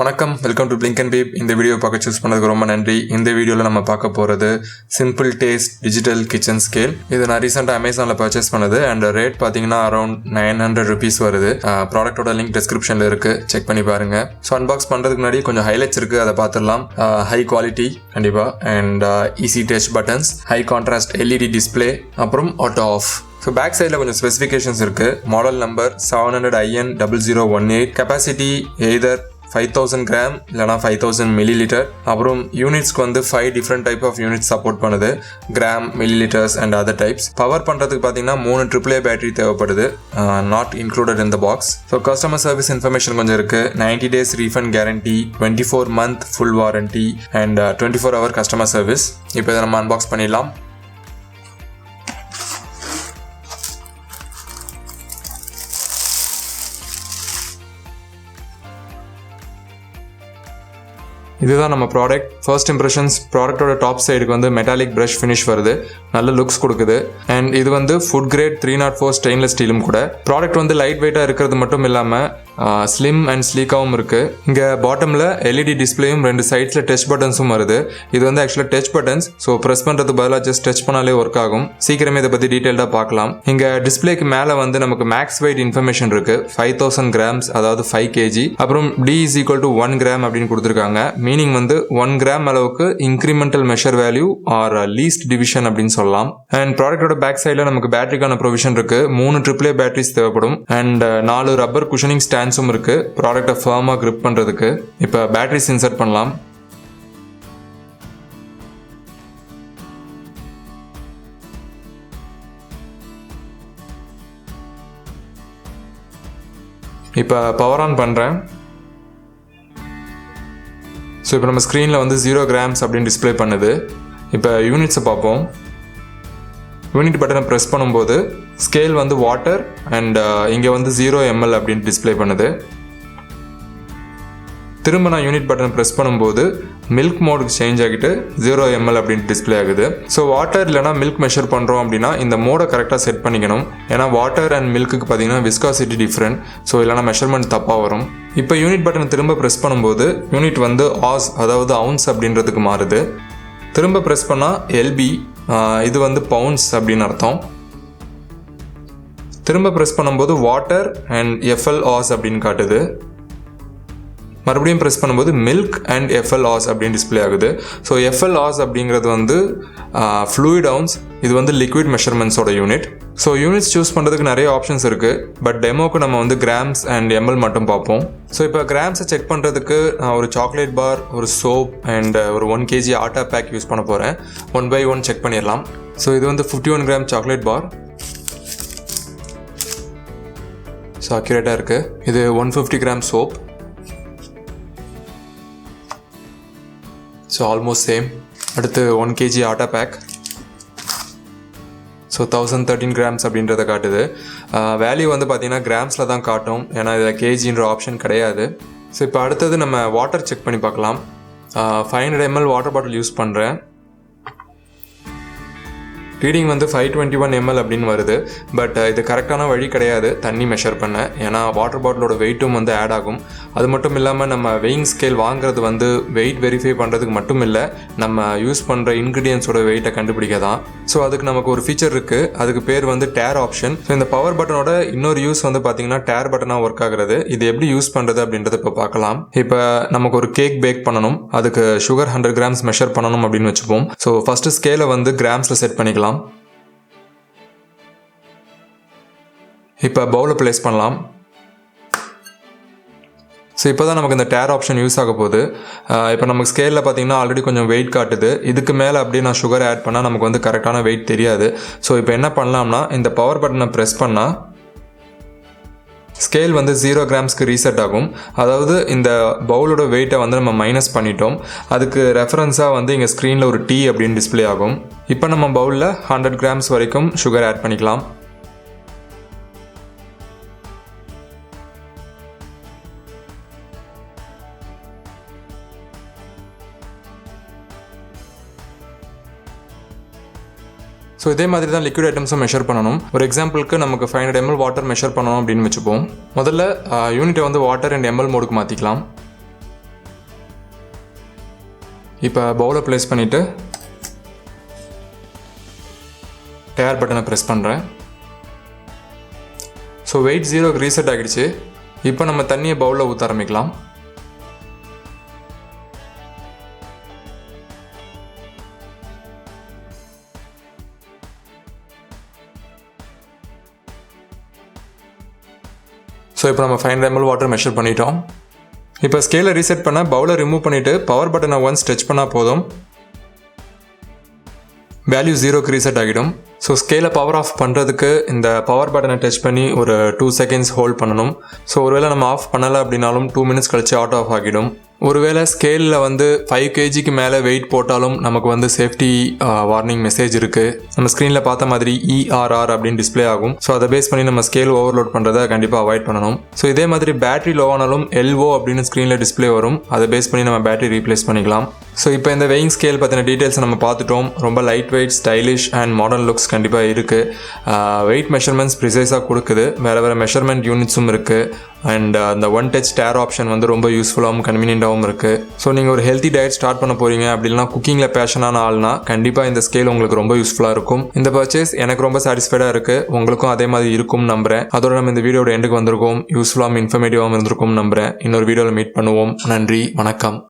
வணக்கம். Welcome to Blink and Beep இந்த video பார்க்க சூஸ் பண்ணதுக்கு ரொம்ப நன்றி. இந்த வீடியோவில் நம்ம பார்க்க போகிறது simple taste digital kitchen scale இது நான் ரீசெண்டாக அமேசானில் பர்ச்சேஸ் பண்ணது. அண்ட் ரேட் பார்த்தீங்கன்னா அரௌண்ட் நைன் ஹண்ட்ரட் ருபீஸ் வருது. ப்ராடக்ட்டோட லிங்க் டிஸ்கிரிப்ஷனில் இருக்குது செக் பண்ணி பாருங்கள் ஸோ அன்பாக்ஸ் பண்ணுறதுக்கு முன்னாடி கொஞ்சம் ஹைலைட்ஸ் இருக்குது அதை பார்த்துடலாம். ஹை குவாலிட்டி கண்டிப்பாக and easy touch buttons high contrast LED display அப்புறம் ஆட்டோ ஆஃப் ஸோ பேக் சைடில் கொஞ்சம் ஸ்பெசிஃபிகேஷன்ஸ் இருக்குது model number seven hundred IN double zero one eight capacity either five thousand gram இல்லைனா ஃபைவ் தௌசண்ட் மில்லி லிட்டர் அப்புறம் யூனிட்ஸ்க்கு வந்து five different type of units support பண்ணுது. Gram millilitres and other types power பண்ணுறதுக்கு பார்த்தீங்கன்னா மூணு triple A battery தேவைப்படுது. Not included in the box so customer service information கொஞ்சம் இருக்குது ninety days refund guarantee twenty four month full warranty and twenty four hour customer service இப்போ இதை நம்ம unbox பண்ணிடலாம். இதுதான் நம்ம ப்ராடக்ட் ஃபர்ஸ்ட் இம்ப்ரெஷன்ஸ் ப்ராடக்ட்டோட டாப் சைடுக்கு வந்து மெட்டாலிக் ப்ரஷ் ஃபினிஷ் வருது. நல்ல லுக்ஸ் கொடுக்குது. அண்ட் இது வந்து food grade three naught four stainless ஸ்டீலும் கூட. ப்ராடக்ட் வந்து லைட் வெயிட்டாக இருக்கிறது மட்டும் இல்லாமல் ஸ்லிம் அண்ட் ஸ்லீக்காகவும் இருக்குது இங்கே பாட்டமில் எல்இடி டிஸ்பிளேயும் ரெண்டு சைட்ஸில் டச் பட்டன்ஸும் வருது. இது வந்து ஆக்சுவலாக டச் பட்டன்ஸ் ஸோ ப்ரெஸ் பண்ணுறது பதிலாக ஜஸ்ட் டச் பண்ணாலே ஒர்க் ஆகும். சீக்கிரமே இதை பற்றி டீட்டெயில்டாக பார்க்கலாம். இங்கே டிஸ்பிளேக்கு மேலே வந்து நமக்கு மேக்ஸ் வெயிட் இன்ஃபர்மேஷன் இருக்குது ஃபைவ் தௌசண்ட் கிராம்ஸ் அதாவது ஃபைவ் கேஜி அப்புறம் D is equal to one gram அப்படின்னு கொடுத்துருக்காங்க. மீனிங் வந்து ஒன் கிராம் அளவுக்கு incremental measure value or least division அப்படின்னு சொல்லலாம். அண்ட் ப்ராடக்ட்டோட பேக் சைடில் நமக்கு பேட்டரிக்கான ப்ரொவிஷன் இருக்குது மூணு ட்ரிப்ளே பேட்டரிஸ் தேவைப்படும். அண்ட் நாலு ரப்பர் குஷனிங் ஸ்டாண்ட் ஸ்டாண்ட்ஸும் இருக்கு. ப்ராடக்டை ஃபேமாக க்ரிப் பண்ணுறதுக்கு இப்போ பேட்டரிஸ் இன்சர்ட் பண்ணலாம். இப்போ பவர் ஆன் பண்ணுறேன் ஸோ இப்போ நம்ம ஸ்க்ரீனில் வந்து ஜீரோ கிராம்ஸ் அப்படின்னு டிஸ்பிளே பண்ணுது. இப்போ யூனிட்ஸை பார்ப்போம். யூனிட் பட்டனை ப்ரெஸ் பண்ணும்போது ஸ்கேல் வந்து வாட்டர் அண்ட் இங்கே வந்து ஜீரோ எம்எல் அப்படின்னு டிஸ்ப்ளே பண்ணுது. திரும்ப நான் யூனிட் பட்டன் ப்ரெஸ் பண்ணும்போது மில்க் மோடுக்கு சேஞ்ச் ஆகிட்டு ஜீரோ எம்எல் அப்படின்னு டிஸ்ப்ளே ஆகுது. ஸோ வாட்டர் இல்லைனா மில்க் மெஷர் பண்ணுறோம் அப்படின்னா இந்த மோடை கரெக்டாக செட் பண்ணிக்கணும். ஏன்னா வாட்டர் அண்ட் மில்க்குக்கு பார்த்தீங்கன்னா விஸ்காசிட்டி டிஃப்ரெண்ட் ஸோ இல்லைனா மெஷர்மெண்ட் தப்பாக வரும். இப்போ யூனிட் பட்டன் திரும்ப ப்ரெஸ் பண்ணும்போது யூனிட் வந்து ஆஸ் அதாவது அவுன்ஸ் அப்படின்றதுக்கு மாறுது. திரும்ப ப்ரெஸ் பண்ணால் எல்பி இது வந்து பவுன்ஸ் அப்படின்னு அர்த்தம். திரும்ப ப்ரெஸ் பண்ணும்போது வாட்டர் அண்ட் எஃப்எல் ஆஸ் அப்படின்னு காட்டுது. மறுபடியும் ப்ரெஸ் பண்ணும்போது மில்க் அண்ட் எஃப்எல் ஆஸ் அப்படின்னு டிஸ்ப்ளே ஆகுது. ஸோ எஃப்எல் ஆஸ் அப்படிங்கிறது வந்து ஃப்ளூயிட் அவுன்ஸ் இது வந்து லிக்விட் மெஷர்மெண்ட்ஸோட யூனிட் ஸோ யூனிட்ஸ் சூஸ் பண்ணுறதுக்கு நிறைய ஆப்ஷன்ஸ் இருக்குது பட் டெமோக்கு நம்ம வந்து கிராம்ஸ் அண்ட் எம்எல் மட்டும் பார்ப்போம். ஸோ இப்போ கிராம்ஸை செக் பண்ணுறதுக்கு நான் ஒரு சாக்லேட் பார் ஒரு சோப் அண்ட் ஒரு one KG atta pack use பண்ண போகிறேன் ஒன் பை ஒன் செக் பண்ணிடலாம். ஸோ இது வந்து fifty one gram chocolate bar so அக்யூரேட்டாக இருக்குது இது one fifty gram soap so almost same அடுத்து one KG atta pack so thousand thirteen grams அப்படின்றத காட்டுது. Uh, வேல்யூ வந்து பார்த்தீங்கன்னா கிராம்ஸில் தான் காட்டும். ஏன்னா இதில் கேஜின்ற ஆப்ஷன் கிடையாது. ஸோ இப்போ அடுத்தது நம்ம வாட்டர் செக் பண்ணி பார்க்கலாம். Five hundred ML water bottle use பண்ணுறேன் ரீடிங் வந்து ஃபைவ் டுவெண்ட்டி ஒன் எம்எல் அப்படின்னு வருது. பட் இது கரெக்டான வழி கிடையாது. தண்ணி மெஷர் பண்ண. ஏன்னா வாட்டர் பாட்டிலோட வெயிட்டும் வந்து ஆட் ஆகும். அது மட்டும் இல்லாமல் நம்ம வெயிங் ஸ்கேல் வாங்குறது வந்து வெயிட் வெரிஃபை பண்ணுறதுக்கு மட்டும் இல்லை நம்ம யூஸ் பண்ணுற இன்க்ரீடியன்ஸோட வெயிட்டை கண்டுபிடிக்க தான். ஸோ அதுக்கு நமக்கு ஒரு ஃபீச்சர் இருக்குது அதுக்கு பேர் வந்து டேர் ஆப்ஷன் ஸோ இந்த பவர் பட்டனோட இன்னொரு யூஸ் வந்து பார்த்தீங்கன்னா டேர் பட்டனாக ஒர்க் ஆகுறது. இது எப்படி யூஸ் பண்ணுறது அப்படின்றத இப்போ பார்க்கலாம் இப்போ நமக்கு ஒரு கேக் பேக் பண்ணணும். அதுக்கு சுகர் ஹண்ட்ரட் கிராம்ஸ் மெஷர் பண்ணணும் அப்படின்னு வச்சுப்போம். ஸோ ஃபஸ்ட்டு ஸ்கேலை வந்து கிராம்ஸில் செட் பண்ணிக்கலாம். இப்போ பவுலை ப்ளேஸ் பண்ணலாம். ஸோ இப்போ தான் நமக்கு இந்த டேர் ஆப்ஷன் யூஸ் ஆக போகுது. இப்போ நமக்கு ஸ்கேலில் பார்த்தீங்கன்னா ஆல்ரெடி கொஞ்சம் வெயிட் காட்டுது. இதுக்கு மேலே அப்படியே நான் சுகர் ஆட் பண்ணால் நமக்கு வந்து கரெக்டான வெயிட் தெரியாது. ஸோ இப்போ என்ன பண்ணலாம்னா இந்த பவர் பட்டனை ப்ரெஸ் பண்ணால் ஸ்கேல் வந்து ஜீரோ கிராம்ஸ்க்கு ரீசெட் ஆகும். அதாவது இந்த பவுலோட வெயிட்டை வந்து நம்ம மைனஸ் பண்ணிட்டோம். அதுக்கு ரெஃபரன்ஸாக வந்து இங்கே ஸ்க்ரீனில் ஒரு டீ அப்படின்னு டிஸ்ப்ளே ஆகும். இப்போ நம்ம பவுலில் ஹண்ட்ரட் கிராம்ஸ் வரைக்கும் சுகர் ஆட் பண்ணிக்கலாம். ஸோ இதே மாதிரி தான் லிக்விட் ஐட்டம்ஸும் மெஷர் பண்ணணும். ஒரு எக்ஸாம்பிளுக்கு நமக்கு five hundred ml water measure பண்ணணும் அப்படின்னு வச்சுப்போம். முதல்ல யூனிட்டை வந்து வாட்டர் அண்ட் எம்எல் மோடுக்கு மாற்றிக்கலாம் இப்போ பவுலை ப்ளேஸ் பண்ணிவிட்டு டயர் பட்டனை ப்ரெஸ் பண்ணுறேன் ஸோ வெயிட் ஜீரோக்கு ரீசெட் ஆகிடுச்சு. இப்போ நம்ம தண்ணியை பவுலில் ஊற்ற ஆரம்பிக்கலாம். ஸோ இப்போ நம்ம ஃபைவ் எம்எல் வாட்டர் மெஷர் பண்ணிட்டோம். இப்போ ஸ்கேலை ரீசெட் பண்ண பவுலை ரிமூவ் பண்ணிவிட்டு பவர் பட்டனை ஒன்ஸ் டச் பண்ணால் போதும். வேல்யூ ஜீரோக்கு ரீசெட் ஆகிடும். ஸோ ஸ்கேலை பவர் ஆஃப் பண்ணுறதுக்கு இந்த பவர் பட்டனை டச் பண்ணி ஒரு டூ செகண்ட்ஸ் ஹோல்ட் பண்ணணும். ஸோ ஒருவேளை நம்ம ஆஃப் பண்ணலை அப்படின்னாலும் டூ மினிட்ஸ் கழிச்சு ஆட் ஆஃப் ஆகிடும். ஒருவேளை ஸ்கேலில் வந்து ஃபைவ் கேஜிக்கு மேலே வெயிட் போட்டாலும் நமக்கு வந்து சேஃப்டி வார்னிங் மெசேஜ் இருக்குது நம்ம ஸ்க்ரீனில் பார்த்த மாதிரி இஆர்ஆர் அப்படின்னு டிஸ்ப்ளே ஆகும். ஸோ அதை பேஸ் பண்ணி நம்ம ஸ்கேல் ஓவர்லோட் பண்ணுறதை கண்டிப்பாக அவாய்ட் பண்ணணும். ஸோ இதே மாதிரி பேட்டரி லோ ஆனாலும் எல்ஓ அப்படின்னு ஸ்க்ரீனில் டிஸ்ப்ளே வரும். அதை பேஸ் பண்ணி நம்ம பேட்டரி ரீப்ளேஸ் பண்ணிக்கலாம். ஸோ இப்போ இந்த வெயிங் ஸ்கேல் பற்றின டீட்டெயில்ஸ் நம்ம பார்த்துட்டோம். ரொம்ப light weight stylish and modern looks கண்டிப்பாக இருக்குது வெயிட் மெஷர்மெண்ட்ஸ் ப்ரிசைஸாக கொடுக்குது. வேறு வேறு மெஷர்மெண்ட் யூனிட்ஸும் இருக்குது அண்ட் அந்த ஒன் டச் டேர் ஆப்ஷன் வந்து ரொம்ப யூஸ்ஃபுல்லாகவும் கன்வீனியண்ட்டாகவும் இருக்குது ஸோ நீங்கள் ஒரு ஹெல்த்தி டயட் ஸ்டார்ட் பண்ண போகிறீங்க அப்படின்னா குக்கிங்கில் பேஷனான ஆள்னா கண்டிப்பாக இந்த ஸ்கேல் உங்களுக்கு ரொம்ப யூஸ்ஃபுல்லாக இருக்கும். இந்த பர்ச்சேஸ் எனக்கு ரொம்ப சாட்டிஸ்ஃபைடாக இருக்குது உங்களுக்கும் அதே மாதிரி இருக்கும் நம்புகிறேன் அதோட நம்ம இந்த வீடியோட எண்டுக்கு வந்திருக்கோம். யூஸ்ஃபுல்லாகவும் இன்ஃபர்மேட்டிவாகவும் இருந்திருக்கும் நம்புறேன். இன்னொரு வீடியோவில் மீட் பண்ணுவோம். நன்றி. வணக்கம்.